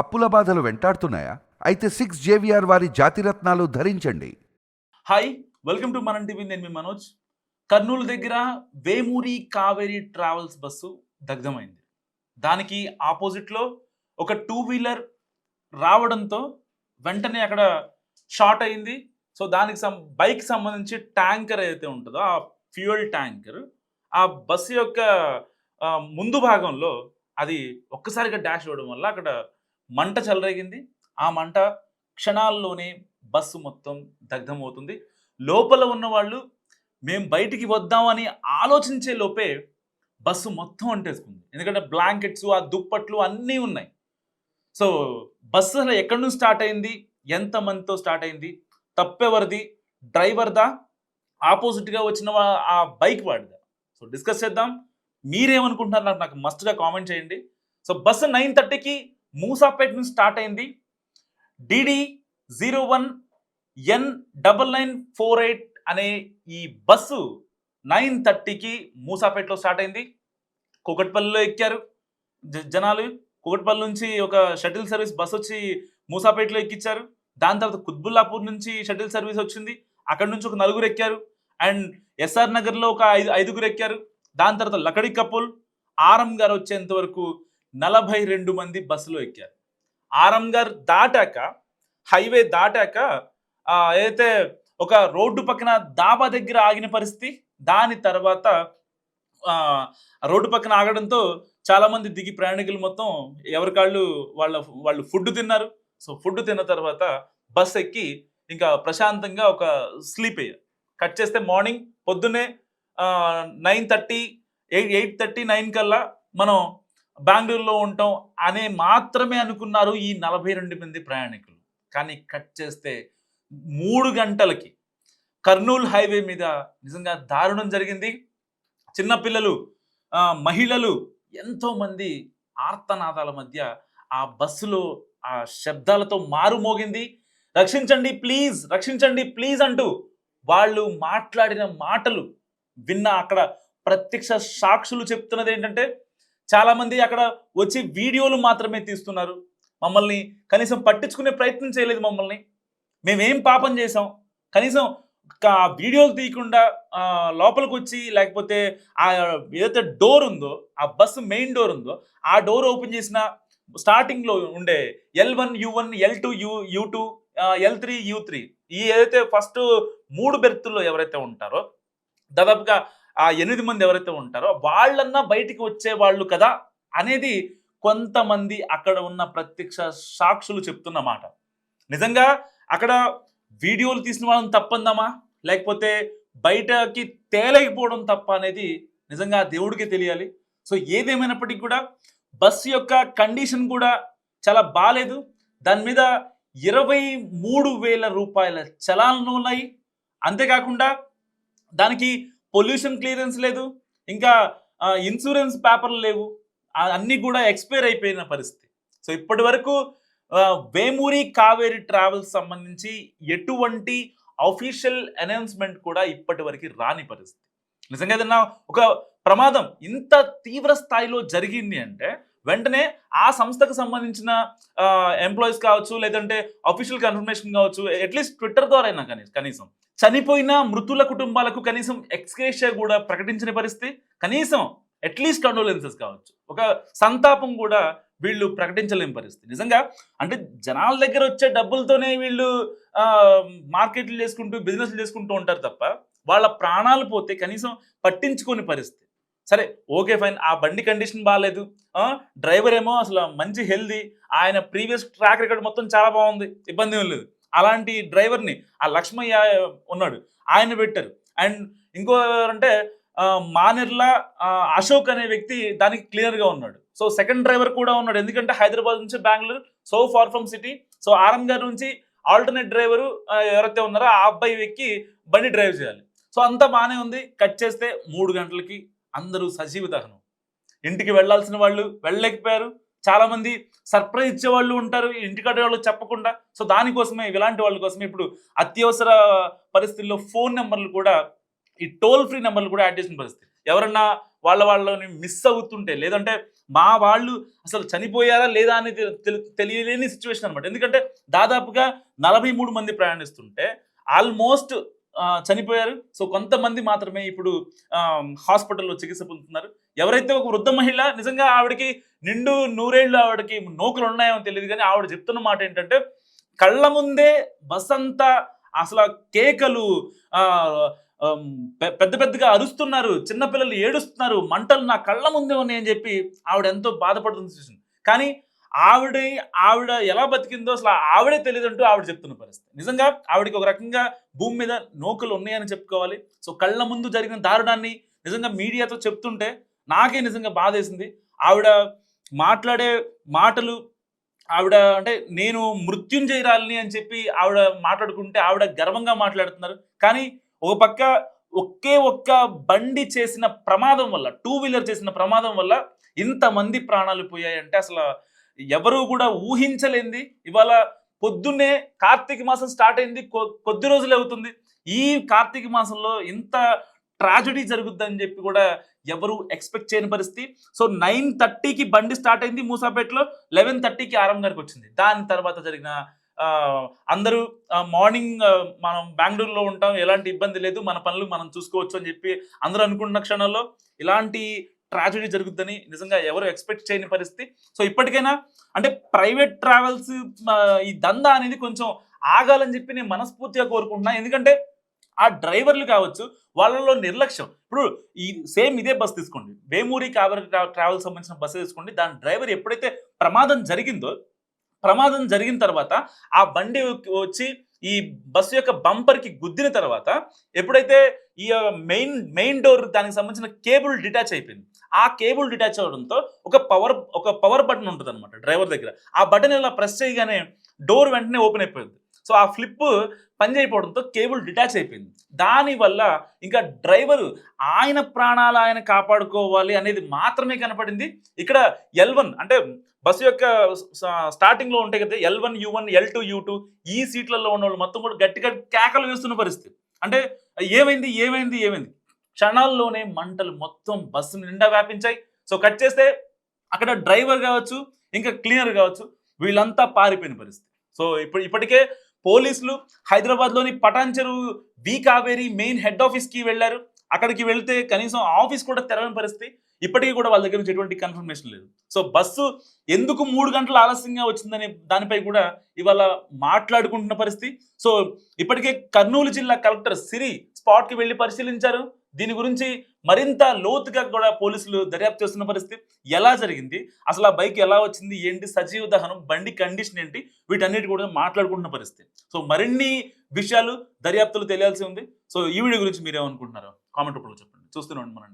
అప్పుల బాధలు వెంటాడుతున్నాయా? అయితే సిక్స్ జేవిఆర్ వారి జాతిరత్నాలు ధరించండి. Hi welcome to Manam TV నేను మీ మనోజ్. కర్నూలు దగ్గర వేమూరి కావేరి ట్రావెల్స్ బస్సు దగ్ధమైంది. దానికి ఆపోజిట్లో ఒక టూ వీలర్ రావడంతో వెంటనే అక్కడ షార్ట్ అయింది. సో దానికి సం బైక్ సంబంధించి ట్యాంకర్ ఏదైతే ఉంటుందో ఆ ఫ్యూయల్ ట్యాంకర్ ఆ బస్సు యొక్క ముందు భాగంలో అది ఒక్కసారిగా డాష్ ఇవ్వడం వల్ల అక్కడ మంట చెలరేగింది. ఆ మంట క్షణాల్లోనే బస్సు మొత్తం దగ్ధమవుతుంది. లోపల ఉన్న వాళ్ళు మేము బయటికి వద్దామని ఆలోచించే లోపే బస్సు మొత్తం అంటేసుకుంది. ఎందుకంటే బ్లాంకెట్స్ ఆ దుప్పట్లు అన్నీ ఉన్నాయి. సో బస్సు అసలు ఎక్కడి నుంచి స్టార్ట్ అయింది? ఎంత మందితో స్టార్ట్ అయింది? తప్పెవరిది? డ్రైవర్దా? ఆపోజిట్గా వచ్చిన ఆ బైక్ వాడిదా? సో డిస్కస్ చేద్దాం. మీరేమనుకుంటున్నారు? నాకు నాకు మస్ట్గా కామెంట్ చేయండి. సో బస్సు నైన్ థర్టీకి మూసాపేట నుంచి స్టార్ట్ అయింది. DD zero one N double nine four eight అనే ఈ బస్సు నైన్ థర్టీకి మూసాపేటలో స్టార్ట్ అయింది. కూకట్పల్లిలో ఎక్కారు. జ- జనాలు కూకట్పల్లి నుంచి ఒక షటిల్ సర్వీస్ బస్ వచ్చి మూసాపేటలో ఎక్కించారు దాని తర్వాత కుత్బుల్లాపూర్ నుంచి షటిల్ సర్వీస్ వచ్చింది. అక్కడ నుంచి ఒక నలుగురు ఎక్కారు. అండ్ ఎస్ఆర్ నగర్లో ఒక ఐదు ఐదుగురు ఎక్కారు. దాని తర్వాత లకడి కపుల్ ఆరం గారు వచ్చేంత వరకు నలభై రెండు మంది బస్సులో ఎక్కారు. ఆరంగర్ గారు దాటాక హైవే దాటాక అయితే ఏదైతే ఒక రోడ్డు పక్కన దాబా దగ్గర ఆగిన పరిస్థితి దాని తర్వాత రోడ్డు పక్కన ఆగడంతో చాలామంది దిగి ప్రయాణికులు మొత్తం ఎవరికాళ్ళు వాళ్ళ వాళ్ళు ఫుడ్ తిన్నారు. సో ఫుడ్ తిన్న తర్వాత బస్ ఎక్కి ఇంకా ప్రశాంతంగా ఒక స్లీప్ అయ్యారు. కట్ చేస్తే మార్నింగ్ పొద్దున్నే nine thirty eight eight thirty nine కల్లా మనం బెంగళూరులో ఉంటాం అనే మాత్రమే అనుకున్నారు ఈ నలభై రెండు మంది ప్రయాణికులు. కానీ కట్ చేస్తే మూడు గంటలకి కర్నూలు హైవే మీద నిజంగా దారుణం జరిగింది. చిన్నపిల్లలు మహిళలు ఎంతోమంది ఆర్తనాదాల మధ్య ఆ బస్సులో ఆ శబ్దాలతో మారుమోగింది రక్షించండి ప్లీజ్ రక్షించండి ప్లీజ్ అంటూ వాళ్ళు మాట్లాడిన మాటలు విన్న అక్కడ ప్రత్యక్ష సాక్షులు చెప్తున్నది ఏంటంటే చాలామంది అక్కడ వచ్చి వీడియోలు మాత్రమే తీస్తున్నారు. మమ్మల్ని కనీసం పట్టించుకునే ప్రయత్నం చేయలేదు మమ్మల్ని. మేమేం పాపం చేసాం కనీసం వీడియోలు తీయకుండా లోపలికి వచ్చి లేకపోతే ఆ ఏదైతే డోర్ ఉందో ఆ బస్సు మెయిన్ డోర్ ఉందో ఆ డోర్ ఓపెన్ చేసిన స్టార్టింగ్లో ఉండే L one U one L two U U two L three U three ఈ ఏదైతే ఫస్ట్ మూడు బెర్తుల్లో ఎవరైతే ఉంటారో దాదాపుగా ఆ ఎనిమిది మంది ఎవరైతే ఉంటారో వాళ్ళన్నా బయటికి వచ్చే వాళ్ళు కదా అనేది కొంతమంది అక్కడ ఉన్న ప్రత్యక్ష సాక్షులు చెప్తున్న మాట. నిజంగా అక్కడ వీడియోలు తీసిన వాళ్ళని తప్పందామా? లేకపోతే బయటకి తేలేకపోవడం తప్ప అనేది నిజంగా దేవుడికి తెలియాలి. సో ఏదేమైనప్పటికీ కూడా బస్సు యొక్క కండిషన్ కూడా చాలా బాగాలేదు దాని మీద ఇరవై మూడు వేల రూపాయల చలాలను ఉన్నాయి. అంతేకాకుండా దానికి పొల్యూషన్ క్లియరెన్స్ లేదు ఇంకా ఇన్సూరెన్స్ పేపర్లు లేవు అన్నీ కూడా ఎక్స్పైర్ అయిపోయిన పరిస్థితి. సో ఇప్పటి వరకు వేమూరి కావేరి ట్రావెల్స్ సంబంధించి ఎటువంటి అఫీషియల్ అనౌన్స్మెంట్ కూడా ఇప్పటి వరకు రాని పరిస్థితి. నిజంగా ఏదన్నా ఒక ప్రమాదం ఇంత తీవ్ర స్థాయిలో జరిగింది అంటే వెంటనే ఆ సంస్థకు సంబంధించిన ఎంప్లాయీస్ కావచ్చు లేదంటే అఫీషియల్ కన్ఫర్మేషన్ కావచ్చు అట్లీస్ట్ ట్విట్టర్ ద్వారా అయినా కనీసం. కనీసం చనిపోయిన మృతుల కుటుంబాలకు కనీసం ఎక్స్క్రేషియా కూడా ప్రకటించిన పరిస్థితి. కనీసం అట్లీస్ట్ కండోలెన్సెస్ కావచ్చు. ఒక సంతాపం కూడా వీళ్ళు ప్రకటించలేని పరిస్థితి. నిజంగా అంటే జనాల దగ్గర వచ్చే డబ్బులతోనే వీళ్ళు మార్కెట్లు చేసుకుంటూ బిజినెస్లు చేసుకుంటూ ఉంటారు తప్ప వాళ్ళ ప్రాణాలు పోతే కనీసం పట్టించుకోని పరిస్థితి. సరే ఓకే ఫైన్. ఆ బండి కండిషన్ బాగాలేదు డ్రైవర్ ఏమో అసలు మంచి హెల్దీ. ఆయన ప్రీవియస్ ట్రాక్ రికార్డ్ మొత్తం చాలా బాగుంది. ఇబ్బంది ఏం లేదు. అలాంటి డ్రైవర్ని ఆ లక్ష్మయ్య ఉన్నాడు. ఆయన పెట్టారు. అండ్ ఇంకో అంటే మానేర్లా అశోక్ అనే వ్యక్తి దానికి క్లియర్గా ఉన్నాడు. సో సెకండ్ డ్రైవర్ కూడా ఉన్నాడు. ఎందుకంటే హైదరాబాద్ నుంచి Bengaluru so far from city. So ఆరం గారి నుంచి ఆల్టర్నేట్ డ్రైవరు ఎవరైతే ఉన్నారో ఆ అబ్బాయి ఎక్కి బండి డ్రైవ్ చేయాలి. సో అంతా బాగానే ఉంది. కట్ చేస్తే మూడు గంటలకి అందరూ సజీవ దహనం. ఇంటికి వెళ్ళాల్సిన వాళ్ళు వెళ్ళలేకపోయారు. చాలామంది సర్ప్రైజ్ ఇచ్చే వాళ్ళు ఉంటారు ఇంటికట్టే వాళ్ళు చెప్పకుండా. సో దానికోసమే ఇలాంటి వాళ్ళ కోసమే ఇప్పుడు అత్యవసర పరిస్థితుల్లో ఫోన్ నెంబర్లు కూడా ఈ టోల్ ఫ్రీ నెంబర్లు కూడా యాడ్ చేసిన పరిస్థితి. ఎవరన్నా వాళ్ళ వాళ్ళని మిస్ అవుతుంటే లేదంటే మా వాళ్ళు అసలు చనిపోయారా లేదా అని తెలి- తెలియలేని సిచ్యువేషన్ అనమాట ఎందుకంటే దాదాపుగా నలభై మూడు మంది ప్రయాణిస్తుంటే ఆల్మోస్ట్ చనిపోయారు. సో కొంతమంది మాత్రమే ఇప్పుడు హాస్పిటల్లో చికిత్స పొందుతున్నారు. ఎవరైతే ఒక వృద్ధ మహిళ నిజంగా ఆవిడకి నిండు నూరేళ్ళు ఆవిడకి నోకులు ఉన్నాయో తెలియదు కానీ ఆవిడ చెప్తున్న మాట ఏంటంటే కళ్ళ ముందే బస్ అంతా అసలు కేకలు పెద్ద పెద్దగా అరుస్తున్నారు. చిన్నపిల్లలు ఏడుస్తున్నారు. మంటలు నా కళ్ళ ముందే ఉన్నాయని చెప్పి ఆవిడ ఎంతో బాధపడుతుంది చూసింది కానీ ఆవిడ ఆవిడ ఎలా బతికిందో అసలు ఆవిడే తెలియదంటూ ఆవిడ చెప్తున్న పరిస్థితి. నిజంగా ఆవిడకి ఒక రకంగా భూమి మీద నోకలు ఉన్నాయని చెప్పుకోవాలి. సో కళ్ళ ముందు జరిగిన దారుణాన్ని నిజంగా మీడియాతో చెప్తుంటే నాకే నిజంగా బాధేసింది ఆవిడ మాట్లాడే మాటలు ఆవిడ అంటే నేను మృత్యుంజయరాలని అని చెప్పి ఆవిడ మాట్లాడుకుంటే ఆవిడ గర్వంగా మాట్లాడుతున్నారు. కానీ ఒక పక్క ఒకే ఒక్క బండి చేసిన ప్రమాదం వల్ల టూ వీలర్ చేసిన ప్రమాదం వల్ల ఇంతమంది ప్రాణాలు పోయాయంటే అసలు ఎవరు కూడా ఊహించలేంది. ఇవాళ పొద్దున్నే కార్తీక మాసం స్టార్ట్ అయింది. కొద్ది రోజులు అవుతుంది. ఈ కార్తీక మాసంలో ఇంత ట్రాజడీ జరుగుద్దని చెప్పి కూడా ఎవరు ఎక్స్పెక్ట్ చేయని పరిస్థితి. సో నైన్ థర్టీకి బండి స్టార్ట్ అయింది మూసాపేటలో. లెవెన్ థర్టీకి ఆరం గారికి వచ్చింది. దాని తర్వాత జరిగిన అందరూ మార్నింగ్ మనం బెంగళూరులో ఉంటాం. ఎలాంటి ఇబ్బంది లేదు. మన పనులు మనం చూసుకోవచ్చు అని చెప్పి అందరూ అనుకున్న క్షణంలో ఇలాంటి ట్రాజడీ జరుగుద్దని నిజంగా ఎవరు ఎక్స్పెక్ట్ చేయని పరిస్థితి. సో ఇప్పటికైనా అంటే ప్రైవేట్ ట్రావెల్స్ ఈ దందా అనేది కొంచెం ఆగాలని చెప్పి నేను మనస్ఫూర్తిగా కోరుకుంటున్నా. ఎందుకంటే ఆ డ్రైవర్లు కావచ్చు వాళ్ళలో నిర్లక్ష్యం. ఇప్పుడు ఈ సేమ్ ఇదే బస్సు తీసుకోండి. వేమూరి కావరి ట్రావెల్ సంబంధించిన బస్సు తీసుకోండి. దాని డ్రైవర్ ఎప్పుడైతే ప్రమాదం జరిగిందో ప్రమాదం జరిగిన తర్వాత ఆ బండి వచ్చి ఈ బస్సు యొక్క బంపర్కి గుద్దిన తర్వాత ఎప్పుడైతే ఈ మెయిన్ మెయిన్ డోర్ దానికి సంబంధించిన కేబుల్ డిటాచ్ అయిపోయింది. ఆ కేబుల్ డిటాచ్ అవడంతో ఒక పవర్ ఒక పవర్ బటన్ ఉంటుంది అనమాట డ్రైవర్ దగ్గర. ఆ బటన్ ఇలా ప్రెస్ చేయగానే డోర్ వెంటనే ఓపెన్ అయిపోయింది. సో ఆ ఫ్లిప్ పని చేయకపోవడంతో కేబుల్ డిటాచ్ అయిపోయింది. దానివల్ల ఇంకా డ్రైవరు ఆయన ప్రాణాలు ఆయన కాపాడుకోవాలి అనేది మాత్రమే కనపడింది. ఇక్కడ ఎల్ వన్ అంటే బస్సు యొక్క స్టార్టింగ్లో ఉంటాయి కదా L one U one L two U two ఈ సీట్లలో ఉన్న వాళ్ళు మొత్తం కూడా గట్టిగా కేకలు వేస్తున్న పరిస్థితి. అంటే ఏమైంది ఏమైంది ఏమైంది? క్షణాల్లోనే మంటలు మొత్తం బస్సు నిండా వ్యాపించాయి. సో కట్ చేస్తే అక్కడ డ్రైవర్ కావచ్చు ఇంకా క్లీనర్ కావచ్చు వీళ్ళంతా పారిపోయిన పరిస్థితి. సో ఇప్పుడు ఇప్పటికే పోలీసులు హైదరాబాద్లోని పటాన్ చెరువు బీ కావేరి మెయిన్ హెడ్ ఆఫీస్కి వెళ్ళారు. అక్కడికి వెళ్తే కనీసం ఆఫీస్ కూడా తెరవని పరిస్థితి ఇప్పటికీ కూడా వాళ్ళ దగ్గర నుంచి ఎటువంటి కన్ఫర్మేషన్ లేదు. సో బస్సు ఎందుకు మూడు గంటలు ఆలస్యంగా వచ్చిందనే దానిపై కూడా ఇవాళ మాట్లాడుకుంటున్న పరిస్థితి. సో ఇప్పటికే కర్నూలు జిల్లా కలెక్టర్ సిరి స్పాట్కి వెళ్ళి పరిశీలించారు. దీని గురించి మరింత లోతుగా కూడా పోలీసులు దర్యాప్తు చేస్తున్న పరిస్థితి ఎలా జరిగింది? అసలు ఆ బైక్ ఎలా వచ్చింది? ఏంటి? సజీవ దహనం బండి కండిషన్ ఏంటి? వీటన్నిటి కూడా మాట్లాడుకుంటున్న పరిస్థితి. సో మరిన్ని విషయాలు దర్యాప్తులు తెలియాల్సి ఉంది. సో ఈ వీడియో గురించి మీరేమనుకుంటున్నారు? కామెంట్ రూపంలో చెప్పండి. చూస్తూనే ఉండి మనం